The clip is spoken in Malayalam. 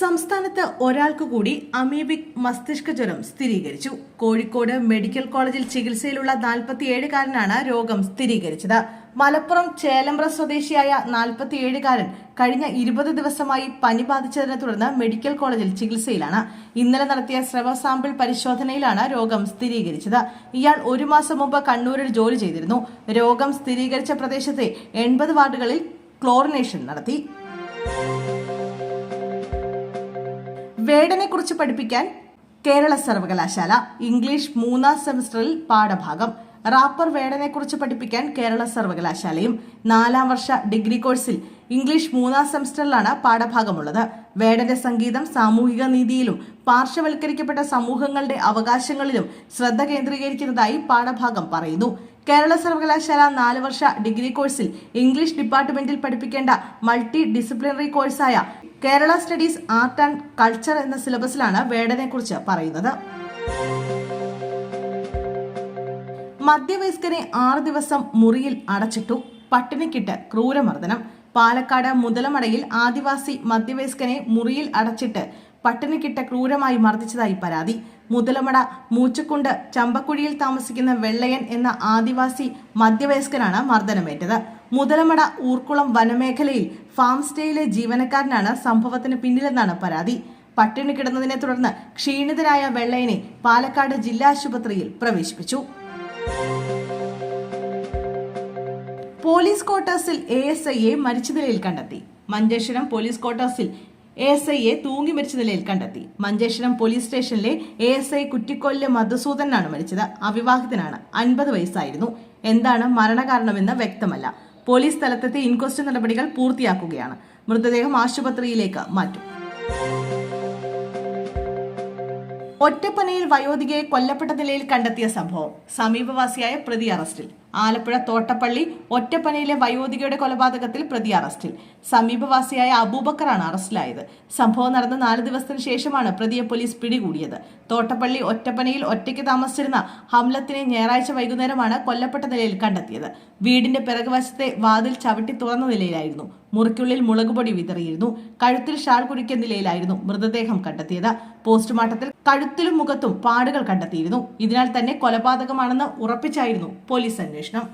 സംസ്ഥാനത്ത് ഒരാൾക്ക് കൂടി അമീബിക് മസ്തിഷ്ക ജ്വരം സ്ഥിരീകരിച്ചു. കോഴിക്കോട് മെഡിക്കൽ കോളേജിൽ ചികിത്സയിലുള്ള നാൽപ്പത്തിയേഴുകാരനാണ് രോഗം സ്ഥിരീകരിച്ചത്. മലപ്പുറം ചേലമ്പ്ര സ്വദേശിയായ നാൽപ്പത്തിയേഴുകാരൻ കഴിഞ്ഞ ഇരുപത് ദിവസമായി പനി ബാധിച്ചതിനെ തുടർന്ന് മെഡിക്കൽ കോളേജിൽ ചികിത്സയിലാണ്. ഇന്നലെ നടത്തിയ സ്രവ സാമ്പിൾ പരിശോധനയിലാണ് രോഗം സ്ഥിരീകരിച്ചത്. ഇയാൾ ഒരു മാസം മുമ്പ് കണ്ണൂരിൽ ജോലി ചെയ്തിരുന്നു. രോഗം സ്ഥിരീകരിച്ച പ്രദേശത്തെ എൺപത് വാർഡുകളിൽ ക്ലോറിനേഷൻ നടത്തി. വേടനെക്കുറിച്ച് പഠിപ്പിക്കാൻ കേരള സർവകലാശാല ഇംഗ്ലീഷ് മൂന്നാം സെമസ്റ്ററിൽ പാഠഭാഗം. റാപ്പർ വേടനെ കുറിച്ച് പഠിപ്പിക്കാൻ കേരള സർവകലാശാലയും നാലാം വർഷ ഡിഗ്രി കോഴ്സിൽ ഇംഗ്ലീഷ് മൂന്നാം സെമസ്റ്ററിലാണ് പാഠഭാഗമുള്ളത്. വേടന്റെ സംഗീതം സാമൂഹിക നീതിയിലും പാർശ്വവൽക്കരിക്കപ്പെട്ട സമൂഹങ്ങളുടെ അവകാശങ്ങളിലും ശ്രദ്ധ കേന്ദ്രീകരിക്കുന്നതായി പാഠഭാഗം പറയുന്നു. കേരള സർവകലാശാല നാല് വർഷ ഡിഗ്രി കോഴ്സിൽ ഇംഗ്ലീഷ് ഡിപ്പാർട്ട്മെന്റിൽ പഠിപ്പിക്കേണ്ട multi disciplinary കോഴ്സായ Kerala studies art and culture എന്ന സിലബസിലാണ് വേടനെ കുറിച്ച് പറയുന്നത്. മധ്യവയസ്കനെ ആറ് ദിവസം മുറിയിൽ അടച്ചിട്ടു. പട്ടിണിക്കിട്ട് ക്രൂരമർദ്ദനം. പാലക്കാട് മുതലമടയിൽ ആദിവാസി മധ്യവയസ്കനെ മുറിയിൽ അടച്ചിട്ട് പട്ടിണിക്കിട്ട് ക്രൂരമായി മർദ്ദിച്ചതായി പരാതി. മുതലമട മൂച്ചക്കുണ്ട് ചമ്പക്കുഴിയിൽ താമസിക്കുന്ന വെള്ളയൻ എന്ന ആദിവാസി മധ്യവയസ്കനാണ് മർദ്ദനമേറ്റത്. മുതലമട ഊർക്കുളം വനമേഖലയിൽ ഫാം സ്റ്റേയിലെ ജീവനക്കാരനാണ് സംഭവത്തിന് പിന്നിലെന്നാണ് പരാതി. പട്ടിണി കിടന്നതിനെ തുടർന്ന് ക്ഷീണിതരായ വെള്ളയനെ പാലക്കാട് ജില്ലാ ആശുപത്രിയിൽ പ്രവേശിപ്പിച്ചു. പോലീസ് ക്വാർട്ടേഴ്സിൽ എ എസ് ഐയെ മരിച്ച നിലയിൽ കണ്ടെത്തി. മഞ്ചേശ്വരം പോലീസ് ക്വാർട്ടേഴ്സിൽ എ എസ് ഐയെ തൂങ്ങി മരിച്ച നിലയിൽ കണ്ടെത്തി. മഞ്ചേശ്വരം പോലീസ് സ്റ്റേഷനിലെ എ എസ് ഐ കുറ്റിക്കൊല്ല് മധുസൂദനാണ് മരിച്ചത്. അവിവാഹിതനാണ്. അൻപത് വയസ്സായിരുന്നു. എന്താണ് മരണകാരണമെന്ന് വ്യക്തമല്ല. പോലീസ് സ്ഥലത്തെത്തി ഇൻക്വസ്റ്റ് നടപടികൾ പൂർത്തിയാക്കുകയാണ്. മൃതദേഹം ആശുപത്രിയിലേക്ക് മാറ്റും. ഒറ്റപ്പനയിൽ വയോധികയെ കൊല്ലപ്പെട്ട നിലയിൽ കണ്ടെത്തിയ സംഭവം സമീപവാസിയായ പ്രതി അറസ്റ്റിൽ. ആലപ്പുഴ തോട്ടപ്പള്ളി ഒറ്റപ്പനയിലെ വയോധികയുടെ കൊലപാതകത്തിൽ പ്രതി അറസ്റ്റിൽ. സമീപവാസിയായ അബൂബക്കറാണ് അറസ്റ്റിലായത്. സംഭവം നടന്ന നാല് ദിവസത്തിന് ശേഷമാണ് പ്രതിയെ പോലീസ് പിടികൂടിയത്. തോട്ടപ്പള്ളി ഒറ്റപ്പനയിൽ ഒറ്റയ്ക്ക് താമസിച്ചിരുന്ന ഹംലത്തിനെ ഞായറാഴ്ച വൈകുന്നേരമാണ് കൊല്ലപ്പെട്ട നിലയിൽ കണ്ടെത്തിയത്. വീടിന്റെ പിറകുവശത്തെ വാതിൽ ചവിട്ടി തുറന്ന നിലയിലായിരുന്നു. മുറിക്കുള്ളിൽ മുളകുപൊടി വിതറിയിരുന്നു. കഴുത്തിൽ ഷാൾ കുടിക്കുന്ന നിലയിലായിരുന്നു മൃതദേഹം കണ്ടെത്തിയത്. പോസ്റ്റ്മോർട്ടത്തിൽ കഴുത്തിലും മുഖത്തും പാടുകൾ കണ്ടെത്തിയിരുന്നു. ഇതിനാൽ തന്നെ കൊലപാതകമാണെന്ന് ഉറപ്പിച്ചായിരുന്നു പോലീസ് അന്വേഷണം